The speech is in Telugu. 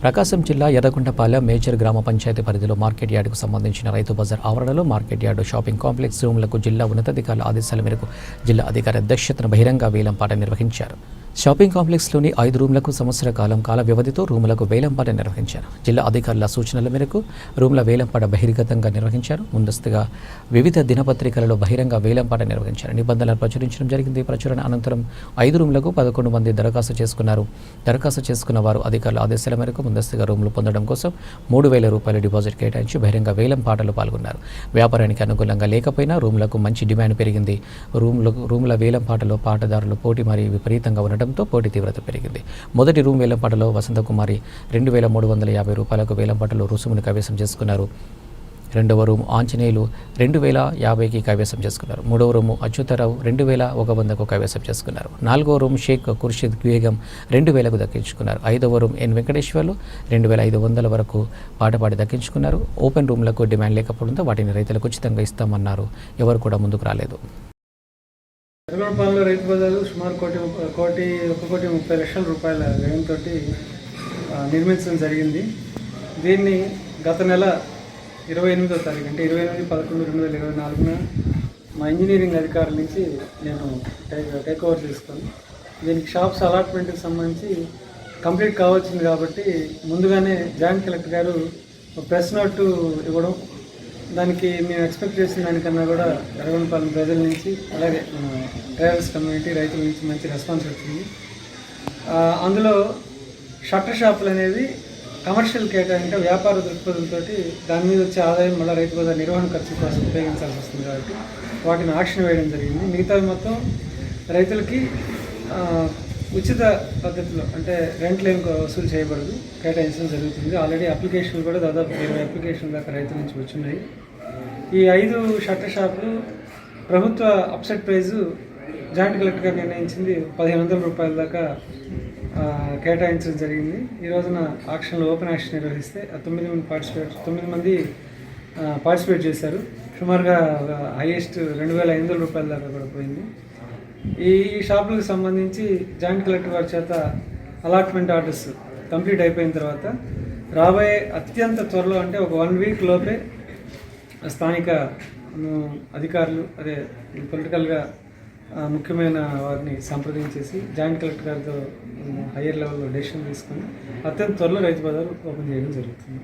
ప్రకాశం జిల్లా ఎర్రగొండపాలెం మేజర్ గ్రామ పంచాయతీ పరిధిలో మార్కెట్ యార్డుకు సంబంధించిన రైతు బజార్ ఆవరణలో మార్కెట్ యార్డు షాపింగ్ కాంప్లెక్స్ రూమ్లకు జిల్లా ఉన్నతాధికారుల ఆదేశాల మేరకు జిల్లా అధికారి అధ్యక్షతన బహిరంగ వేలంపాట నిర్వహించారు. షాపింగ్ కాంప్లెక్స్లోని ఐదు రూమ్లకు సంవత్సర కాలం కాల వ్యవధితో రూములకు వేలంపాట నిర్వహించారు. జిల్లా అధికారుల సూచనల మేరకు రూమ్ల వేలంపాట బహిర్గతంగా నిర్వహించారు. ముందస్తుగా వివిధ దినపత్రికలలో బహిరంగ వేలంపాట నిర్వహించారు. నిబంధనలు ప్రచురించడం జరిగింది. ప్రచురణ అనంతరం ఐదు రూమ్లకు పదకొండు మంది దరఖాస్తు చేసుకున్నారు. దరఖాస్తు చేసుకున్న వారు అధికారుల ఆదేశాల మేరకు ముందస్తుగా రూములు పొందడం కోసం మూడు వేల రూపాయల డిపాజిట్ కేటాయించి బహిరంగ వేలం పాటలు పాల్గొన్నారు. వ్యాపారానికి అనుకూలంగా లేకపోయినా రూమ్లకు మంచి డిమాండ్ పెరిగింది. రూమ్లకు రూముల వేలంపాటలో పాటదారులు పోటీ మరీ విపరీతంగా ఉండటంతో పోటీ తీవ్రత పెరిగింది. మొదటి రూమ్ వేలంపాటలో వసంతకుమారి రెండు వేల మూడు వందల యాభై రూపాయలకు వేలంపాటలో రుసుమును కవేశం చేసుకున్నారు. రెండవ రూమ్ ఆంజనేయులు రెండు వేల యాభైకి కైవసం చేసుకున్నారు. మూడవ రూము అచ్యుతరావు రెండు వేల ఒక వందకు కైవసం చేసుకున్నారు. నాలుగవ రూమ్ షేక్ ఖుర్షిద్ బేగం రెండు వేలకు దక్కించుకున్నారు. ఐదవ రూమ్ ఎన్ వెంకటేశ్వర్లు రెండు వేల ఐదు వందల వరకు పాటపాడి దక్కించుకున్నారు. ఓపెన్ రూమ్లకు డిమాండ్ లేకపోవడంతో వాటిని రైతులకు ఉచితంగా ఇస్తామన్నారు. ఎవరు కూడా ముందుకు రాలేదు. ఎర్రగొండపాలెంలో రైతు బజారు సుమారు కోటి కోటి ఒక కోటి ముప్పై లక్షల రూపాయల వ్యయంతో నిర్మించడం జరిగింది. దీన్ని గత నెల ఇరవై ఎనిమిదో తారీఖు అంటే ఇరవై ఎనిమిది పదకొండు రెండు వేల ఇరవై నాలుగున మా ఇంజనీరింగ్ అధికారుల నుంచి నేను టేక్ టేక్ ఓవర్ చేసుకొని దీనికి షాప్స్ అలాట్మెంట్కి సంబంధించి కంప్లీట్ కావాల్సింది కాబట్టి ముందుగానే జాయింట్ కలెక్టర్ గారు ప్రెస్ నోట్ ఇవ్వడం దానికి మేము ఎక్స్పెక్ట్ చేసిన దానికన్నా కూడా ఎర్రగొండపాలెం ప్రజల నుంచి అలాగే మన ట్రావెల్స్ కమ్యూనిటీ రైతుల నుంచి మంచి రెస్పాన్స్ వచ్చింది. అందులో షట్టర్ షాపులు అనేది కమర్షియల్ కేటర్ వ్యాపార దృక్పథంతో దాని మీద వచ్చే ఆదాయం మళ్ళీ రైతు బజార్ నిర్వహణ ఖర్చు కోసం ఉపయోగించాల్సి వస్తుంది కాబట్టి వాటిని ఆక్షన్ వేయడం జరిగింది. మిగతావి మొత్తం రైతులకి ఉచిత పద్ధతిలో అంటే రెంట్లు ఏం వసూలు చేయబడదు కేటాయించడం జరుగుతుంది. ఆల్రెడీ అప్లికేషన్లు కూడా దాదాపు ఇరవై అప్లికేషన్ దాకా రైతుల నుంచి వచ్చినాయి. ఈ ఐదు షట్టర్ షాపులు ప్రభుత్వ అప్సెట్ ప్రైజు జాయింట్ కలెక్టర్ గారు నిర్ణయించింది పదిహేను వందల రూపాయల దాకా కేటాయించడం జరిగింది. ఈ రోజున ఆక్షన్లో ఓపెన్ యాక్షన్ నిర్వహిస్తే తొమ్మిది మంది పార్టిసిపేట్ తొమ్మిది మంది పార్టిసిపేట్ చేశారు. సుమారుగా హైయెస్ట్ రెండు వేల ఐదు వందల రూపాయల దాకా కూడా పోయింది. ఈ షాపులకు సంబంధించి జాయింట్ కలెక్టర్ వారి చేత అలాట్మెంట్ ఆర్డర్స్ కంప్లీట్ అయిపోయిన తర్వాత రాబోయే అత్యంత త్వరలో అంటే ఒక వన్ వీక్ లోపే స్థానిక అధికారులు అదే పొలిటికల్గా ముఖ్యమైన వారిని సంప్రదించేసి జాయింట్ కలెక్టర్ గారితో హయ్యర్ లెవెల్లో డెసిషన్ తీసుకొని అత్యంత త్వరలో రైతు బజార్ ఓపెన్ చేయడం జరుగుతుంది.